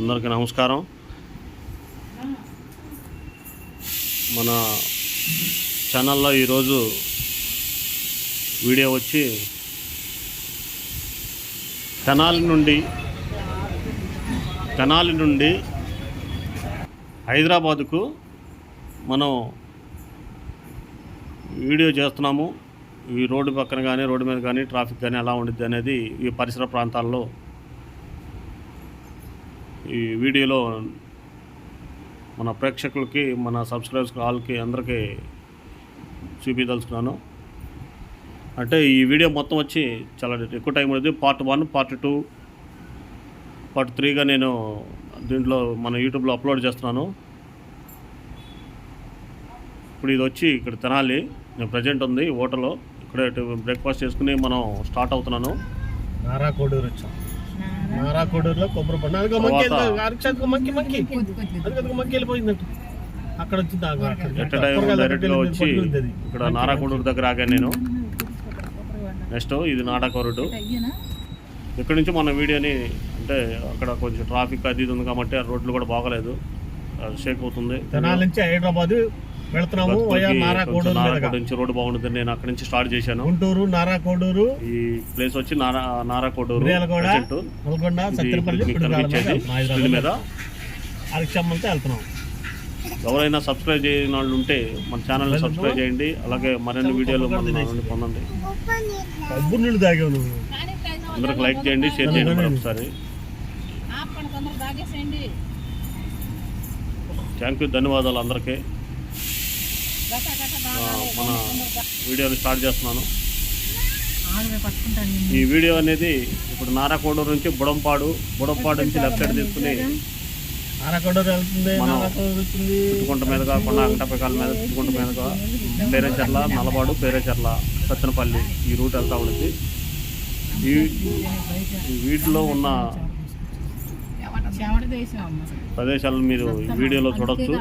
అందరికీ నమస్కారం. మన ఛానల్లో ఈరోజు వీడియో వచ్చి తెనాలి నుండి తెనాలి నుండి హైదరాబాదుకు మనం వీడియో చేస్తున్నాము. ఈ రోడ్డు పక్కన కానీ రోడ్డు మీద కానీ ట్రాఫిక్ కానీ ఎలా ఉండిద్ది అనేది ఈ పరిసర ప్రాంతాల్లో ఈ వీడియోలో మన ప్రేక్షకులకి మన సబ్స్క్రైబర్స్ వాళ్ళకి అందరికీ చూపించదలుచుకున్నాను. అంటే ఈ వీడియో మొత్తం వచ్చి చాలా ఎక్కువ టైం పడుతుంది. Part one part two part త్రీగా నేను దీంట్లో మన యూట్యూబ్లో అప్లోడ్ చేస్తున్నాను. ఇప్పుడు ఇది వచ్చి ఇక్కడ తినాలి. నేను ప్రజెంట్ ఉంది హోటల్లో. ఇక్కడ బ్రేక్ఫాస్ట్ చేసుకుని మనం స్టార్ట్ అవుతున్నాను. నారా కోడూరు వచ్చాం. నారా కోడూరులో కొబ్బరి పండు. అదిగో మంకి తర్వాత- వెళ్తా- అరక్షకు మంకి మంకి అదిగో మంకి వెళ్ళిపోయిందంట అక్కడ ఆగు, వచ్చి అది. ఇక్కడ నారాకొండూరు దగ్గర ఆగాను నేను. నెక్స్ట్ ఇది నాటకరుడు ఇక్కడ నుంచి మన వీడియోని అంటే అక్కడ కొంచెం ట్రాఫిక్ అది ఇది ఉంది కాబట్టి ఆ రోడ్లు కూడా బాగలేదు. అది షేక్ అవుతుంది. తెనాలి నుంచి హైదరాబాద్ వెళ్తున్నాము నుంచి రోడ్డు బాగుంటుంది నేను అక్కడ నుంచి స్టార్ట్ చేశాను. గుంటూరు నారా కోడూరు ఈ ప్లేస్ వచ్చి నారా పిడుగురాళ్ళ మీద అరక్షమ్మంతా వెళ్తున్నాం. ఎవరైనా సబ్స్క్రైబ్ చేయని వాళ్ళు ఉంటే మన ఛానల్ని సబ్స్క్రైబ్ చేయండి. అలాగే మరిన్ని వీడియోలు మన పొందండి. అందరికి లైక్ చేయండి షేర్ చేయండి ఒకసారి. థ్యాంక్ యూ ధన్యవాదాలు అందరికీ. మన వీడియోని స్టార్ట్ చేస్తున్నాను. ఈ వీడియో అనేది ఇప్పుడు నారాకోడూరు నుంచి బుడంపాడు బుడంపాడు నుంచి లెఫ్ట్ సైడ్ తీసుకుని తుట్టుకుంట మీదుగా కొండ అంకటపకాల మీద తుట్టుకుంట మీదుగా పేరేచర్ల నల్లబాడు పేరేచర్ల సత్తెనపల్లి ఈ రూట్ వెళ్తా ఉంటుంది ఈ ఈ వీటిలో ఉన్న ప్రదేశాలను మీరు ఈ వీడియోలో చూడొచ్చు.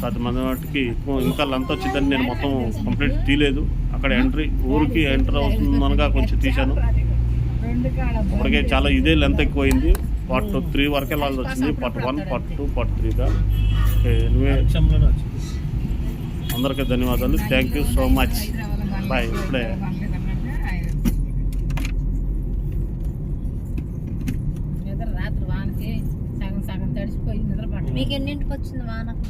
సాధ్యం మంది వాటికి ఇంకా లంత్ వచ్చిందని నేను మొత్తం కంప్లీట్ తీయలేదు. అక్కడ ఎంట్రీ ఊరికి ఎంటర్ అవుతుందనగా కొంచెం తీశాను. అప్పటికే చాలా ఇదే లెంత్ ఎక్కువైంది. పార్ట్ త్రీ వరకు వెళ్ళాల్సి వచ్చింది. Part one part two part త్రీగా వచ్చింది. అందరికీ ధన్యవాదాలు. Thank you so much bye ఇప్పుడే మీకు ఎన్నింటికి వచ్చింది వానకు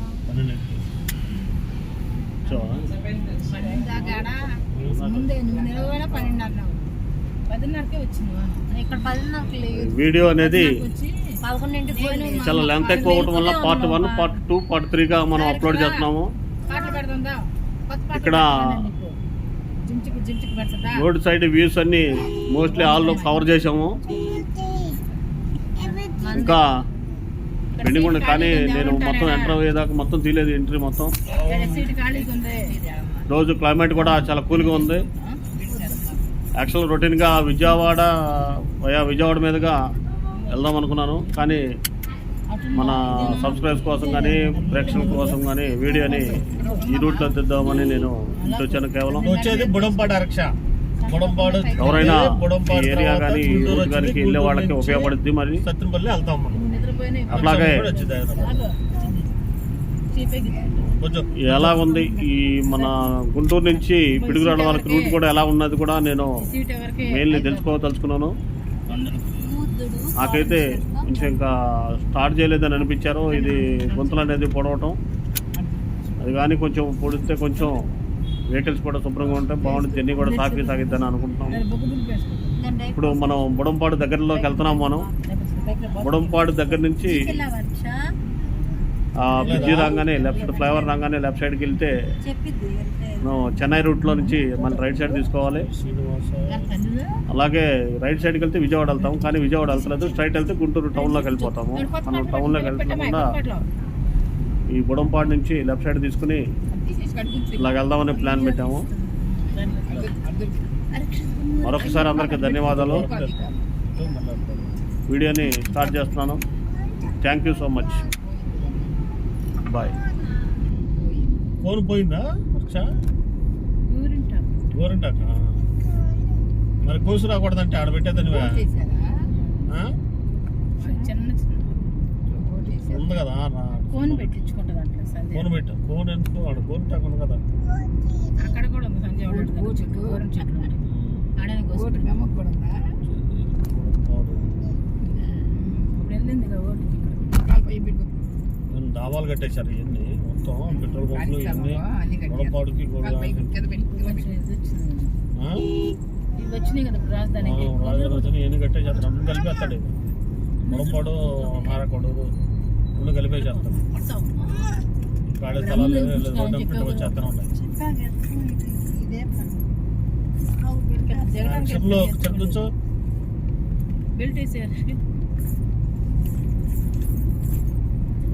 వీడియో అనేది చాలా లెంత్ ఎక్కువ అవటం వల్ల part one part two part త్రీగా మనం అప్లోడ్ చేస్తున్నాము. ఇక్కడ రోడ్ సైడ్ వ్యూస్ అన్ని మోస్ట్లీ ఆల్ కవర్ చేసాము ఇంకా పెండింగ్ ఉంది కానీ నేను మొత్తం ఎంటర్ అయ్యేదాకా మొత్తం తీయలేదు ఎంట్రీ మొత్తం. ఇక్కడ సీటు ఖాళీగా ఉంది. రోజు క్లైమేట్ కూడా చాలా కూల్గా ఉంది. యాక్చువల్ రొటీన్గా విజయవాడ వయా విజయవాడ మీదుగా వెళ్దాం అనుకున్నాను. కానీ మన సబ్స్క్రైబ్స్ కోసం కానీ ప్రేక్షకుల కోసం కానీ వీడియోని ఈ రూట్లో తెద్దామని నేను ఇంటి వచ్చాను కేవలం. వచ్చేది ఎవరైనా ఏరియా కానీ వెళ్ళే వాళ్ళకి ఉపయోగపడుద్ది మరి? వెళ్తాం అట్లాగే ఎలా ఉంది ఈ మన గుంటూరు నుంచి పిడుగురాళ్ళ వరకు రూట్ కూడా ఎలా ఉన్నది కూడా నేను మెయిన్లీ తెలుసుకోదలుచుకున్నాను. నాకైతే కొంచెం ఇంకా స్టార్ట్ చేయలేదని అనిపించారు. ఇది గొంతులు అనేది పొడవటం. అది కానీ కొంచెం పొడిస్తే కొంచెం వెహికల్స్ కూడా శుభ్రంగా ఉంటే బాగుంటుంది. జర్నీ కూడా సాఫీ సాగిద్దని దులిపేసుకో ఇప్పుడు మనం బుడంపాడు దగ్గరలోకి వెళ్తున్నాం మనం. బుడంపాడు దగ్గర నుంచి ఆ బ్రిడ్జి రాగానే లెఫ్ట్ సైడ్ ఫ్లైఓవర్ రాగానే లెఫ్ట్ సైడ్కి వెళ్తే మనం చెన్నై రూట్లో నుంచి మళ్ళీ రైట్ సైడ్ తీసుకోవాలి. అలాగే రైట్ సైడ్కి వెళ్తే విజయవాడ వెళ్తాం కానీ విజయవాడ వెళ్తలేదు. స్ట్రైట్ వెళ్తే గుంటూరు టౌన్లోకి వెళ్ళిపోతాము. మనం టౌన్లోకి వెళ్తకుండా ఈ బుడంపాడు నుంచి లెఫ్ట్ సైడ్ తీసుకుని ఇలాగ వెళ్దామని ప్లాన్ పెట్టాము. మరొకసారి అందరికీ ధన్యవాదాలు. వీడియోని స్టార్ట్ చేస్తున్నాను. Thank you so much bye phone పోయిందా? గోరింటాక? మరి కోసు రాకూడదంటే ఆడ పెట్టేదని ఉంది కదా నా కోన్ పెట్టించుకుంటుంది అంట సంధ్య కోన్ పెట్టు కోన్ ఎందుకు వాడు కోన్ టాక్ ఉంది కదా అక్కడ? కూడా ఉంది ఇంటి దగ్గర చెట్టు చెట్లు ఉన్నాయి ఆడనే కోసుకుంటుంది ఇప్పుడు వెళ్ళింది ఇక ఓటుకి ఇక్కడ నేను డాబాలు కట్టేశారు ఇవన్నీ. మొత్తం పెట్రోల్ పంపులు ఇవన్నీ? ఇవి వచ్చినాయి. కదా రాజధానికి. కట్టేసేస్తాడు అన్ని కలిపేస్తాడు రెండు కలిపేసేస్తాడు గాడి స్థలాలు ఉన్నాయి బెల్ట్ వేసేయాలి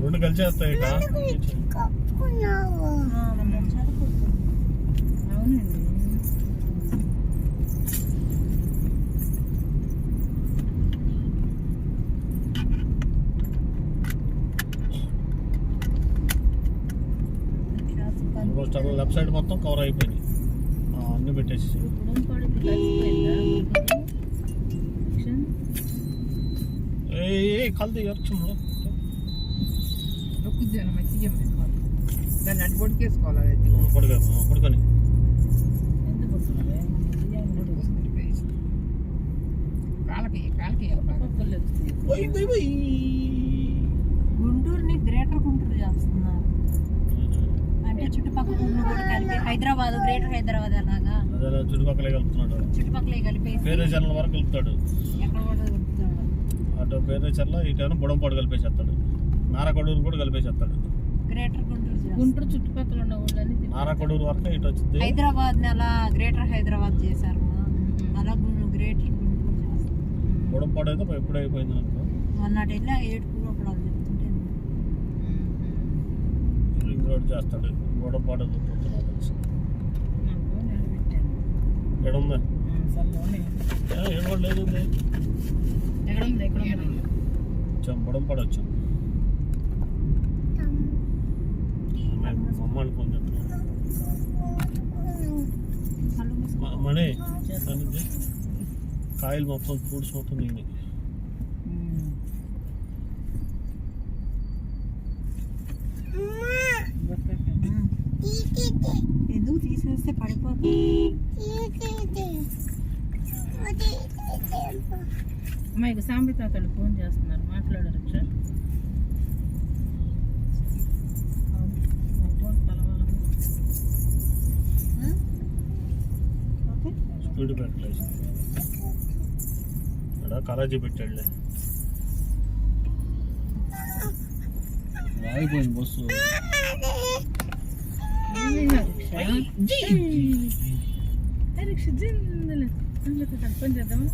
రెండు కలిసేస్తాయి ఇక అవునండి. అలా లెఫ్ట్ సైడ్ మొత్తం కవర్ అయిపోయినాయి ఆ, అన్ని పెట్టేసి. ఏ కలది ఎరచుందో దాన్ని అటు పొడికేసుకోవాలి కాళ్ళకి కాళ్ళకి ఒక్కొక్కరు వస్తుంది గుంటూరుని గ్రేటర్ గుంటూరు చేస్తున్నారు అంటే చుట్టుపక్కల ఊర్లు కూడా కలిపి హైదరాబాద్ గ్రేటర్ హైదరాబాద్ అలాగా అదే చుట్టుపక్కలే కలుపుతున్నాడు చుట్టుపక్కల కలిపేసి పేరే చర్ల వరకు కలుపుతాడు. ఎక్కడ కూడా కలుపుతాడు? అటు పేరే చర్ల ఇటేమో బుడంపాడు కలిపేసేస్తాడు. నారకొడూరు కూడా కలిపేసేస్తాడు. గ్రేటర్ గుంటూరు. గుంటూరు చుట్టుపక్కల ఉన్న ఊళ్ళని నారకొడూరు వరకు ఇటు వచ్చింది. హైదరాబాద్ని అలా గ్రేటర్ హైదరాబాద్ చేశారు అలా గ్రేటర్ గుంటూరు చేస్తారు. బుడంపాడు అయితే ఎప్పుడు అయిపోయింది అనుకో. మొన్నటి వెళ్ళి అప్పుడు చెప్తుంటే. రింగ్ రోడ్ చేస్తాడు. బుడంపాడు చూస్తున్నాడు తెలిసి నాకు నిలబెట్టాను ఎక్కడ ఉందా సర్లోనే ఏ, ఏడు కూడా లేదు ఉంది. ఎక్కడ ఉంది ఎక్కడ ఉంది వచ్చాం బుడంపాడు వచ్చాం మమ్మల్ని కొంచెం. కాయలు మొత్తం ఫ్రూట్స్ మొత్తం దిగినాయి ఎందుకు తీసేస్తే పడిపోతుంది? అమ్మాయికి సాంబి తాతలు ఫోన్ చేస్తున్నారు. మాట్లాడారు కలవాలి స్పీడ్ పెట్టలేదు ఇక్కడ కరాజీ పెట్టాడులే. ఆగిపోయింది బస్సు. రిక్షా జిందలే ఫోన్ చేద్దామా?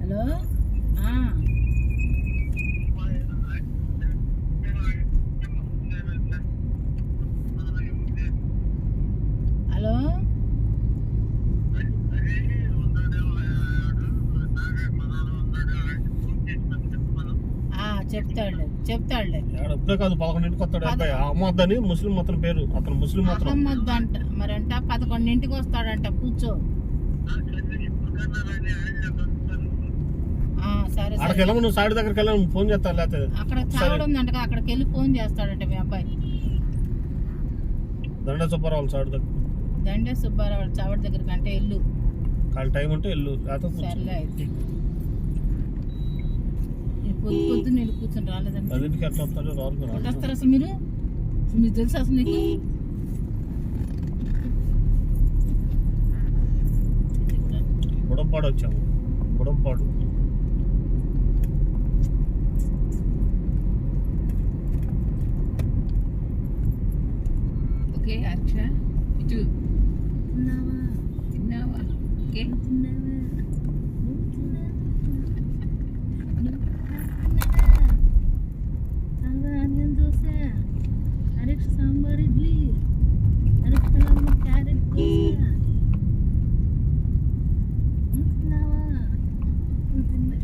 హలో? ఆ. హలో? చెప్తాడులే ఆడ ఇప్పుడే కాదు పదకొండింటికి వస్తాడు. అబ్బాయి అహ్మద్ అని ముస్లిం అతని పేరు. అతను ముస్లిం అతను. అహమ్మద్ అంట మరంట పదకొండింటికి వస్తాడంట. కూర్చో. అక్కడికి వెళ్ళము నువ్వు సైడ్ దగ్గరికి వెళ్ళాము ఫోన్ చేస్తా లేకపోతే అక్కడ చావడం ఉందంట అక్కడికి వెళ్ళి ఫోన్ చేస్తాడంట మీ అబ్బాయి. దండ సుబ్బారావు సైడ్ దగ్గర. దండే సుబ్బారావు చావడి దగ్గరికి అంటే ఇల్లు కాళ్ళ టైం ఉంటే కూర్చో. సర్లే అయితే. పొద్దు పొద్దున్న వెళ్ళి కూర్చొని రాలేదంటే పదింటికి ఎట్లా వస్తాడో. కొట్టేస్తారు అసలు మీరు? మీకు తెలుసు అసలు నీకు? బుడంపాడు వచ్చాము. బుడంపాడు ఓకే అక్ష ఇటు. తిన్నావా? తిన్నావా? ఓకే. తిన్నావా? ఆనియన్ దోశ అరెక్స్ సాంబార్ ఇడ్లీ క్యారెట్ దోశ నువ్వు తిన్నావా నువ్వు తిన్నా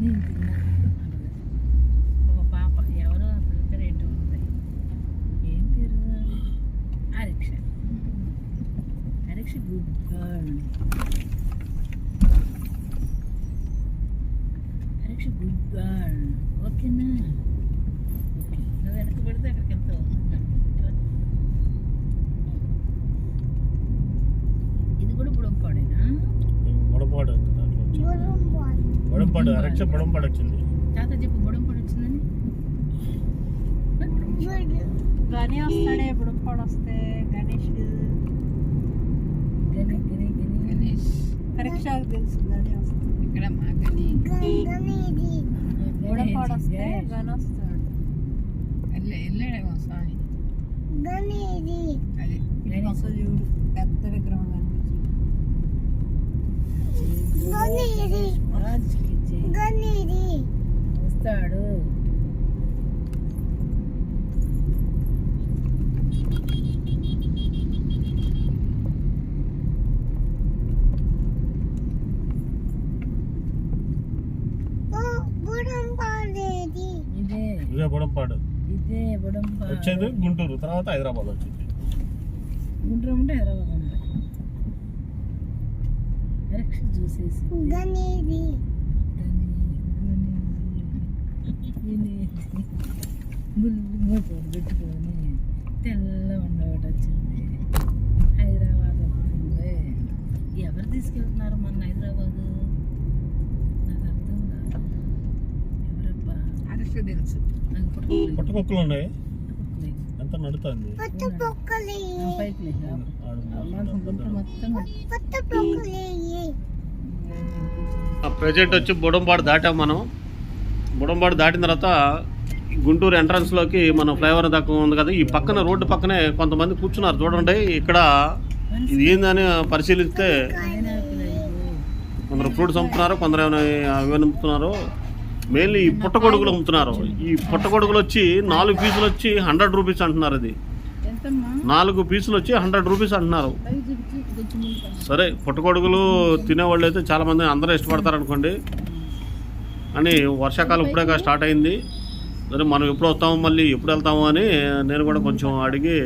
నేను తిన్నా ఒక పాప ఎవరో ఆ పిల్ల పేరు ఏంటో ఉంది ఏం పేరు అరీక్ష అరీక్ష గుడ్ గర్ల్ అరీక్ష రక్ష గుడ్ గర్ల్ ఓకేనా ఓకే నువ్వు వెనక పెడితే అక్కడికి వెళ్తావు ఇది కూడా బుడంపాడేనా బుడంపాడు ఉంది దాంట్లో వచ్చింది. బుడంపాడు అరక్ష బుడంపాడు వచ్చింది తాత చెప్పు బుడంపాడు వచ్చిందని గని వస్తాడే ఇప్పుడు వస్తే గణేష్. గని గని గని గణేష్ పరీక్షకు తెలుసు గని వస్తాడు. ఇక్కడ మా గని గూడపాడు వస్తే గని వస్తాడు. వెళ్ళే వెళ్ళాడేమో స్వామి. అది చూడు పెద్ద విగ్రహం కనిపించింది. వస్తాడు. ఇదే. ఇదే బుడంపాడు ఇదే బుడంపాడు వచ్చేది గుంటూరు తర్వాత హైదరాబాద్ వచ్చింది. గుంటూరు ఉంటే హైదరాబాద్ పరీక్ష చూసేసి. ముళ్ళు మూతలు పెట్టుకొని తెల్ల ఉండవటి వచ్చింది హైదరాబాద్ వస్తుంది ఎవరు తీసుకెళ్తున్నారు మన హైదరాబాద్ నాకు అర్థం కాదు ఎవరబ్బా అరక్ష తెలుసు. పుట్టకొక్కలు ఉన్నాయి. ఎంత నడుతుంది మొత్తం ప్రజెంట్ వచ్చి బుడంపాడు దాటాం మనం. బుడంపాడు దాటిన తర్వాత గుంటూరు ఎంట్రన్స్లోకి మన ఫ్లైఓవర్ దాకా ఉంది కదా ఈ పక్కన రోడ్డు పక్కనే కొంతమంది కూర్చున్నారు. చూడండి ఇక్కడ ఇది ఏందని పరిశీలిస్తే. కొందరు ఫ్రూట్స్ అమ్ముతున్నారు కొందరు ఏమైనా అవి అమ్ముతున్నారు మెయిన్లీ ఈ పుట్టగొడుగులు అమ్ముతున్నారు. ఈ పుట్టగొడుగులు వచ్చి నాలుగు పీసులు వచ్చి హండ్రెడ్ రూపీస్ అంటున్నారు అది నాలుగు పీసులు వచ్చి హండ్రెడ్ రూపీస్ అంటున్నారు. సరే పుట్టగొడుగులు తినేవాళ్ళు అయితే చాలామంది అందరూ ఇష్టపడతారు అనుకోండి. అని వర్షాకాలం ఇప్పుడే స్టార్ట్ అయింది. సరే మనం ఎప్పుడు వస్తాము మళ్ళీ ఎప్పుడు వెళ్తాము అని నేను కూడా కొంచెం అడిగి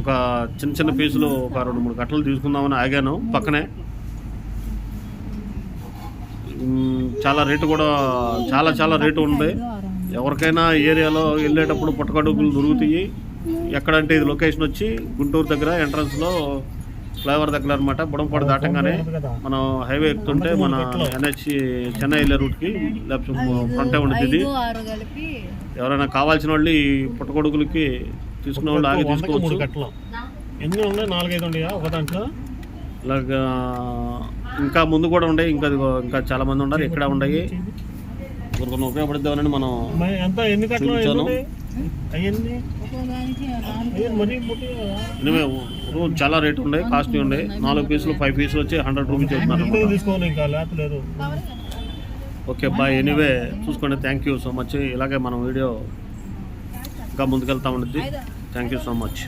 ఒక చిన్న చిన్న పీసులు ఒక రెండు మూడు గంటలు తీసుకుందామని ఆగాను పక్కనే. చాలా రేటు కూడా చాలా చాలా రేటు ఉంది. ఎవరికైనా ఏరియాలో వెళ్ళేటప్పుడు పుట్టగడుగులు దొరుకుతాయి. ఎక్కడంటే ఇది లొకేషన్ వచ్చి గుంటూరు దగ్గర ఎంట్రన్స్లో ఫ్లైఓవర్ దగ్గర అనమాట బుడంపాడు దాటంగానే మనం హైవే ఎక్కుతుంటే మన ఎన్హెచ్ చెన్నై వెళ్ళే రూట్కి లేకపోతే ఫ్రంటే ఉంటుంది ఎవరైనా కావాల్సిన వాళ్ళు ఈ పుట్టగొడుగులకి తీసుకునే వాళ్ళు ఆగి తీసుకోవచ్చు. కట్టలు. ఎన్ని ఉన్నాయి? నాలుగైదు ఉన్నాయా ఒక దాంట్లో? ఇలాగా ఇంకా ముందు కూడా ఉండే ఇంకా ఇంకా చాలా మంది ఉన్నారు. ఇక్కడ ఉన్నాయి. కొన్ని ఉపయోగపడిద్దామని మనం ఎంత? ఎన్ని చూపించాను. అవన్నీ రోజు చాలా రేటు ఉండే కాస్ట్ ఉండే. నాలుగు పీసులు ఫైవ్ పీసులు వచ్చి హండ్రెడ్ రూపీస్ చెప్తున్నారు. ఓకే బాయ్ ఎనీవే చూసుకోండి. థ్యాంక్ యూ సో మచ్ ఇలాగే మనం వీడియో ఇంకా ముందుకెళ్తా ఉంటుంది థ్యాంక్ యూ సో మచ్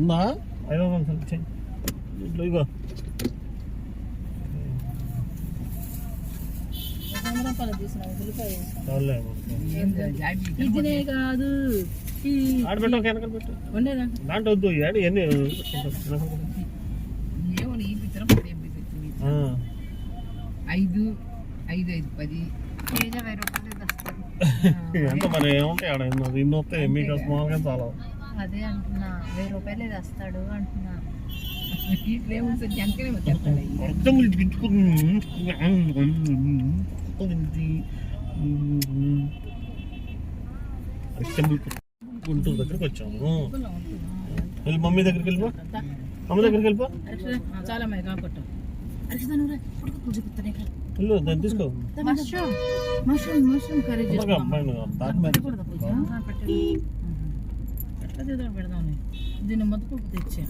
ఉందా? ఐదో ఇగో వంద రూపాయలు తీసిన ఉల్లిపాయ. ఇదినే కాదు. ఈ దాంట్లో వద్దు ఎన్ని ఈ ఐదు ఐదు ఐదు పది. వెయ్యి రూపాయలు ఎంత మరి ఏముంటాయి ఆడ? ఎన్నో ఇన్ని వస్తాయి మీకు స్మాల్గా చాలా. అదే అంటున్నా వెయ్యి రూపాయలు తెస్తాడు అంటున్నా. ఇట్లా ఏముంటుంది జంకనే వచ్చేస్తాడు. అర్థం గుంటూరు దగ్గరికి వచ్చాము. వెళ్ళి మమ్మీ దగ్గరికి వెళ్ళిపో. మమ్మీ దగ్గరికి వెళ్ళిపో. చాలా కాకొట్టు వెళ్ళు దాన్ని తీసుకో. మష్రూమ్ మష్రూమ్ మష్రూమ్ కర్రీ పెడదాం దీన్ని తెచ్చా.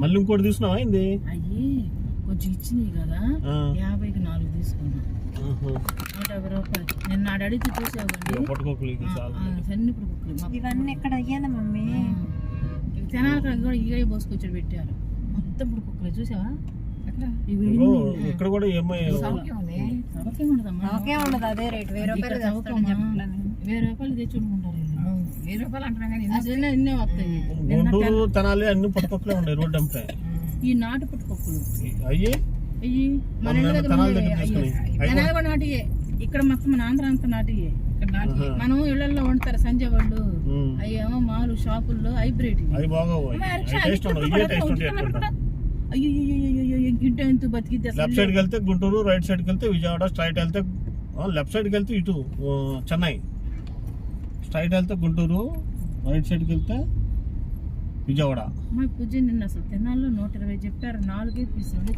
మళ్ళీ ఇంకోటి తీసుకున్నావా అయ్యి. కొంచెం ఇచ్చినాయి కదా యాభైకి నాలుగు తీసుకున్నా. ఆహా. నూట యాభై రూపాయలు. నేను నాడు అడిగితే చూసావు ఇక కండి పట్టుకోకులు ఇది చాలు. సన్నిప్పుడు కుక్కలు. ఇవన్నీ ఎక్కడ అయ్యాను మమ్మీ? తెనాలి కాడ ఇగడే పోసుకొచ్చి పెట్టారు. మొత్తం ఇప్పుడు కుక్కలు చూసావా? ఇక్కడ కూడా అదే రేట్. వెయ్యి రూపాయలు వెయ్యి. వెయ్యి అంటున్నా కానీ అసలు ఇన్నే వస్తాయి. గుంటూరు తెనాలి అన్ని పట్టుకోకలే ఉన్నాయి రోడ్డు అంపే ఈ నాటు పుట్టుకొక్కులు. అయ్యి? అయ్యి మన నాటియే. ఇక్కడ మొత్తం మన ఆంధ్ర అంతా నాటియే. ఇక్కడ నాటి ఆహా. మనం ఇళ్ళలో వండుతారు సంజయ్ వాళ్ళు. అయ్యేమో మాలు షాపుల్లో హైబ్రిడ్. గింట ఎంత బతికిద్ది లెఫ్ట్ సైడ్కి వెళ్తే గుంటూరు రైట్ సైడ్కి వెళ్తే విజయవాడ స్ట్రైట్ వెళ్తే లెఫ్ట్ సైడ్కి వెళ్తే ఇటు చెన్నై స్ట్రైట్ వెళ్తే గుంటూరు రైట్ సైడ్కి వెళ్తే విజయవాడ. మా పూజ నిన్న అసలు తెనాల్లో నూట ఇరవై చెప్పారు. నాలుగే పీసులు.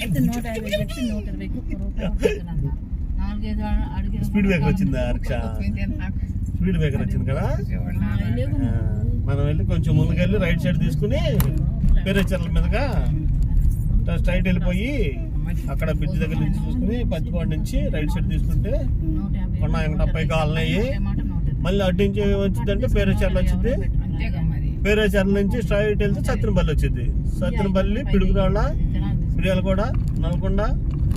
అయితే నూట యాభై చెప్పి నూట ఇరవైకి రూపాయి. నాలుగైదు అడిగి స్పీడ్ బ్రేకర్ వచ్చిందా రిక్షా స్పీడ్ బ్రేకర్ వచ్చింది కదా? మనం వెళ్ళి కొంచెం ముందుకెళ్ళి రైట్ సైడ్ తీసుకుని పేరేచర్ల మీదుగా స్ట్రైట్ వెళ్ళిపోయి అక్కడ బ్రిడ్జ్ దగ్గర నుంచి చూసుకుని పచ్చిపాడు నుంచి రైట్ సైడ్ తీసుకుంటే కొండ వెంకటప్పయ్య కాలనీ. మళ్ళీ అటు నుంచి వచ్చిందంటే పేరేచర్ల వచ్చింది. అంతేగా మరి పేరేచర్ల నుంచి స్ట్రైట్ వెళ్తే సత్యనపల్లి వచ్చింది. సత్యనపల్లి పిడుగురాళ్ళ. మిర్యాలగూడ నల్గొండ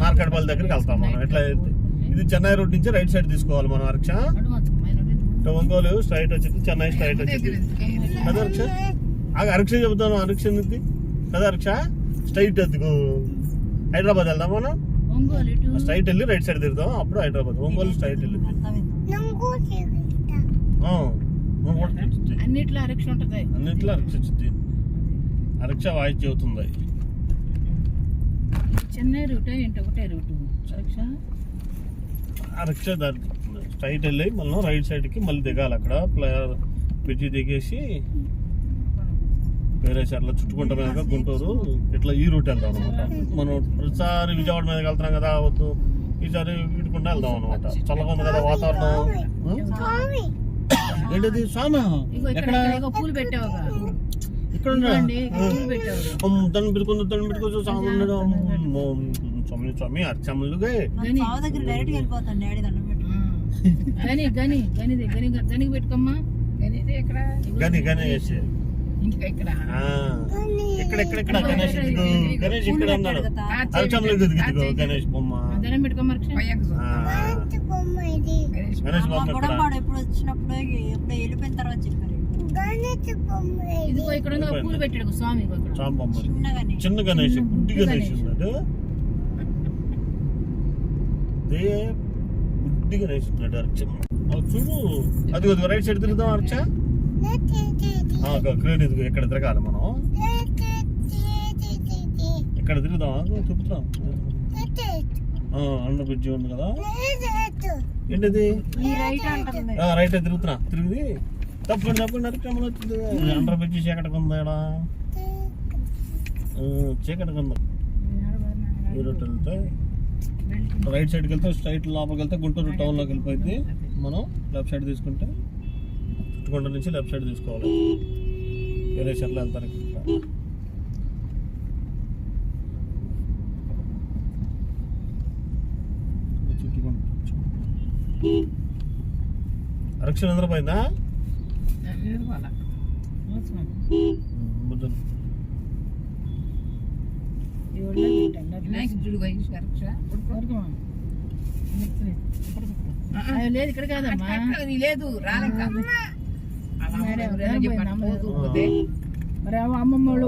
నార్కడపల్లి దగ్గరికి వెళ్తాం మనం. ఎట్లా అయితే. ఇది చెన్నై రోడ్ నుంచి రైట్ సైడ్ తీసుకోవాలి మనం రిక్ష నడు వచ్చుకో, మైన నడు ఎందుకు? ఇటు ఒంగోలు స్ట్రైట్ వచ్చింది చెన్నై స్ట్రైట్ వచ్చింది. కదా రిక్ష ఆగ అరిక్ష చెబుతాను. అరిక్ష ఎందుకు కదా రిక్ష స్ట్రైట్ ఎత్తుకు హైదరాబాద్ వెళ్దాం మనం. స్ట్రైట్ వెళ్ళి రైట్ సైడ్ తిరుగుతాం అప్పుడు హైదరాబాద్. ఒంగోలు స్ట్రైట్ వెళ్ళి ఆ, నువ్వు కూడా వచ్చింది. అన్నిట్లో అరక్ష ఉంటది. అన్నిట్లో అరిక్ష వచ్చింది అరిక్ష వాయిస్ చెబుతుంది. చెన్నై రూట్ ఏంటి ఒకటే రూట్? అరక్ష? అరిక్ష స్ట్రైట్ వెళ్ళి మళ్ళీ రైట్ సైడ్కి మళ్ళీ దిగాలి అక్కడ. ప్ల- బ్రిడ్జి దిగేసి వేరే చర్ల చుట్టుకుంట మీద గుంటూరు. ఇట్లా ఈ రూట్ వెళ్దాం అనమాట మనం ప్రతిసారి విజయవాడ మీద వెళ్తున్నాం కదా వద్దు. ఈసారి వీటికుండా వెళ్దాం అనమాట చల్లగా ఉంది కదా వాతావరణం? ఏంటిది? ఇక్కడ ఎక్కడ? పూలు ఇక్కడ పెట్టుకుంది పెట్టుకోవచ్చు స్వామి ఉన్నాడు అమ్మో, స్వామి స్వామి అర్చములుగా. చావు దగ్గర డైరెక్ట్ వెళ్ళిపోతాను డాడీ దండం పెట్టి. గని గని గని గని గనికి పెట్టుకోమ్మా. గణేష్ ఎక్కడ? గని గణేష్. ఇంకా ఇక్కడ గణేష్ గణేష్ ఇక్కడ అర్చములు గణేష్ బొమ్మ. దండం పెట్టుకోమ్మా బొమ్మ ఇక్కడ గుడంబాడు ఎప్పుడు వచ్చినప్పుడు ఎప్పుడు వెళ్ళిపోయిన తర్వాత చెప్పారు ఇదిగో ఇక్కడ పూలు పెట్టాడు స్వామి ఇగో ఇక్కడ. స్వామి బొమ్మ చిన్నగానే చిన్న గణేష్. గుడ్డి గణేష్ ఉన్నాడు. దే గుడ్డి గణేష్ ఉన్నాడు అర్చ. చూడు. అది అది రైట్ సైడ్ తిరుగుదాం అర్చ. క్రేన్ ఇదిగో ఎక్కడ తిరగాలి మనం. ఎక్కడ తిరుగుదాం చూపుతాం అండర్ బ్రిడ్జ్ ఉంది కదా. ఏంటిది? రైట్ తిరుగుతున్నా. తిరిగి తప్పకుండా తప్పకుండా అరకమని వచ్చింది. అండర్ బ్రిడ్జ్ చీకటికి ఉంది ఇక్కడ చీకటికి ఉంది ఈ రూట్ వెళ్తే రైట్ సైడ్కి వెళ్తే స్ట్రైట్ లోపలికి వెళ్తే గుంటూరు టౌన్లోకి వెళ్ళిపోయింది. మనం లెఫ్ట్ సైడ్ తీసుకుంటే చుట్టుకొండ నుంచి లెఫ్ట్ సైడ్ తీసుకోవాలి. వేరే సైడ్లో వెళ్తానికి చుట్టుకొండ అరక్షణ అందరూ పోయిందా లేదు వాళ్ళ. బుద్ధుడు. ఈ ఒళ్ళో పెట్టండి అట్లా. వినాయకుడు చూడు వయసు అరక్ష. ఊరుకోమా. అయ్యో, లేదు ఇక్కడ కాదమ్మా లేదు రాలేక. మరి అమ్మమ్మ వాళ్ళు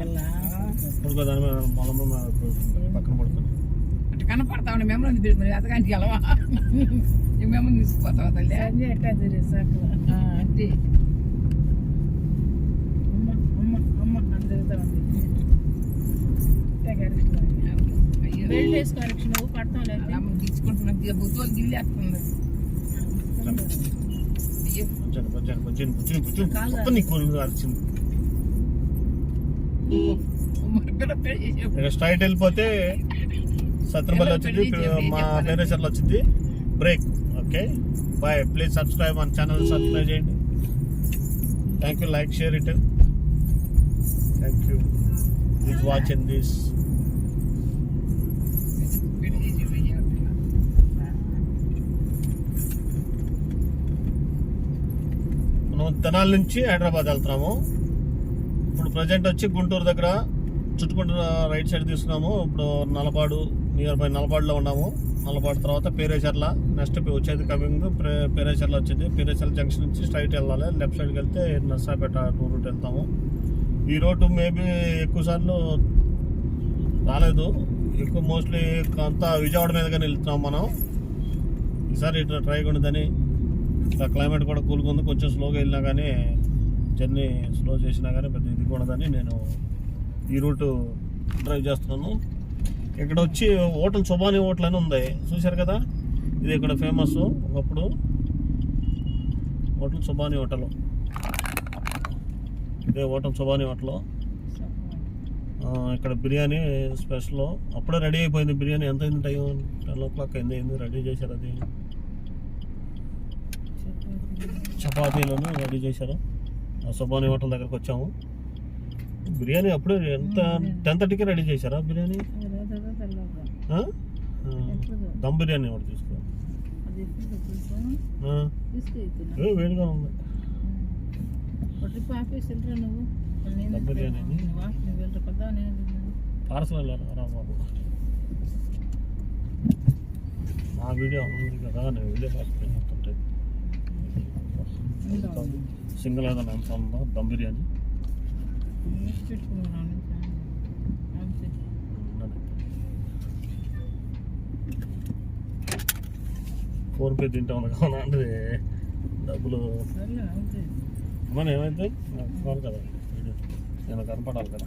పిల్ల? పడుకో దాని మీద పొలం మీద పక్కన పడుతుంది. అంటే కనపడతావు మేము మరి అతగానికి వెళ్ళవా మేము తీసుకుపోతావా తల్లి సంజయ్ ఎట్టా తిరిగి సకల. ఆ, అంతే అమ్మ, అమ్మ, అమ్మ అని తిరుగుతా ఉంది. ఇట్టే కరెక్ట్గా. అయ్యో. బెల్ట్ వేసుకో కరెక్ట్ నువ్వు పడతావు అలా లేకపోతే. మనం తీసుకుంటున్నాం బుద్ధులు గిల్లేస్తుంది అయ్యో. వచ్చాను వచ్చాను వచ్చాను వచ్చాను వచ్చాను కాదు. మొత్తం నీకు అరిచింది. స్ట్రైట్ వెళ్ళిపోతే సత్రపల్లి వచ్చింది మా పేరేచర్లు వచ్చింది. Break. Okay. Bye. Please subscribe మన ఛానల్ సబ్స్క్రైబ్ చేయండి. Thank you. Like share it thank you. Please watch in this. మనం తెనాల నుంచి హైదరాబాద్ వెళ్తున్నాము. ఇప్పుడు ప్రజెంట్ వచ్చి గుంటూరు దగ్గర చుట్టుకుంటూ రైట్ సైడ్ తీసుకున్నాము. ఇప్పుడు నలపాడు నియర్ బై నలపాడులో ఉన్నాము. నలపాడు తర్వాత పేరేచర్ల నెక్స్ట్ వచ్చేది కమింగ్ పేరేచర్ల వచ్చేది. పేరేచర్ల జంక్షన్ నుంచి స్ట్రైట్ వెళ్ళాలి. లెఫ్ట్ సైడ్కి వెళ్తే నర్సాపేట టూర్ రూట్ వెళ్తాము. ఈ రోడ్డు మేబీ ఎక్కువ సార్లు రాలేదు. ఎక్కువ మోస్ట్లీ అంతా విజయవాడ మీదగానే వెళ్తున్నాం మనం. ఈసారి ఇట్లా ట్రై ఉండదని ఇట్లా క్లైమేట్ కూడా కూల్గా ఉంది. కొంచెం స్లోగా వెళ్ళినా కానీ జర్నీ స్లో చేసినా కానీ పెద్ద ఇది కూడదని నేను ఈ రూట్ డ్రైవ్ చేస్తున్నాను. ఇక్కడ వచ్చి హోటల్ సుబానీ హోటల్ అని ఉంది. చూశారు కదా? ఇది ఇక్కడ ఫేమస్ ఒకప్పుడు హోటల్ సుబానీ హోటల్. ఇదే హోటల్ సుబానీ హోటల్. ఇక్కడ బిర్యానీ స్పెషల్. అప్పుడే రెడీ అయిపోయింది బిర్యానీ. ఎంత అయింది టైం? టెన్ ఓ క్లాక్ అయింది. అయింది రెడీ చేశారు అది? చపాతీలను రెడీ చేశారు. ఆ హోటల్ దగ్గరకు వచ్చాము. బిర్యానీ అప్పుడే ఎంత టెన్ థర్టీకి రెడీ చేశారా బిర్యానీ? దమ్ బిర్యానీ ఒకటి తీసుకో. వేడిగా ఉంది. దమ్ బిర్యానీ. పార్సల్ వెళ్ళారు? రా బాబు. నా వీడియో ఉంది కదా నేను వీడియో పార్సల్ సింగిల్ ఏదైనా ఎంత ఉందో? దమ్ బిర్యానీ. ఫోన్పే తింటా కదా అంటే డబ్బులు. మన ఏమైతే ఫోన్ కదా నేను కనపడాలి కదా.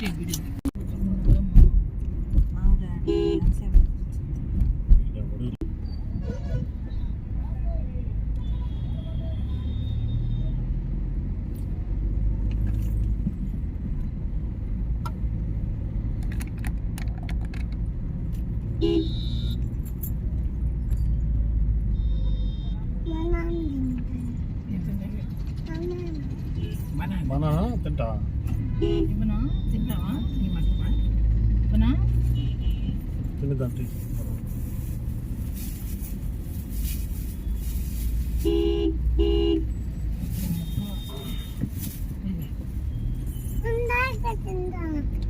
Mana? Mana? Mana? Tentang. ఇవ్వనా తింటావా? ఇవ్వనా తినదంటే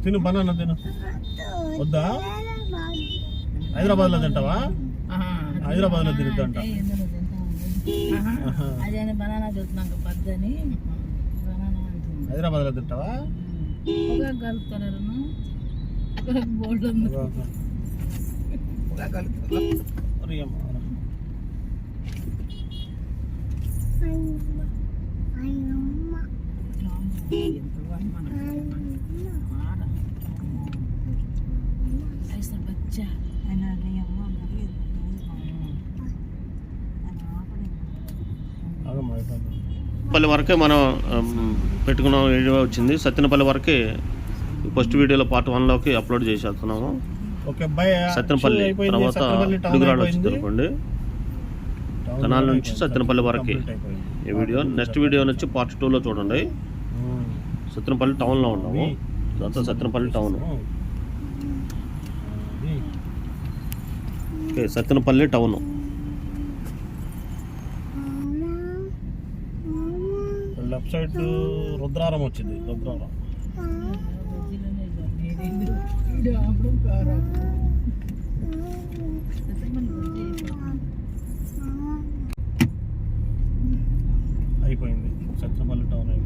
తిను బనానా తిను. వద్దా? హైదరాబాద్లో తింటావా? హైదరాబాద్లో తిరుగుతుంట ఆహా. అదే బనానా చూస్తున్నాక పద్దని బనానా అంటుంది. హైదరాబాద్లో తింటావా? పొగాకు కలుపుతున్నారు పొగాకు బోర్డు ఉంది ఇలా కలుపుతా. మరి అమ్మ. ఎంత బాగా మనం ఆడ. ఐసా బచ్చా ఆయన నీ అమ్మ మరి ఆయన ఆపలేదు. ఆగమ్మా, అయిపోయింది. పల్లి వరకే మనం పెట్టుకున్న వీడియో వచ్చింది సత్యనపల్లి వరకే ఫస్ట్ వీడియోలో పార్ట్ వన్లోకి అప్లోడ్ చేసేస్తున్నాము సత్యనపల్లి. తర్వాత సత్యనపల్లి పిడుగురాడు వచ్చింది. అనుకోండి తెనాలి నుంచి అయిపోయింది. సత్తెనపల్లి వరకే. ఈ వీడియో నెక్స్ట్ వీడియో వచ్చి పార్ట్ టూలో చూడండి ఉమ్. సత్యనపల్లి టౌన్లో ఉన్నాము ఇదంతా సత్యనపల్లి టౌన్ అది. Okay Sattenapalli town side Rudraram వచ్చింది రుద్రారం. అయిపోయింది సత్యపల్లి టౌన్ అయిపోయింది.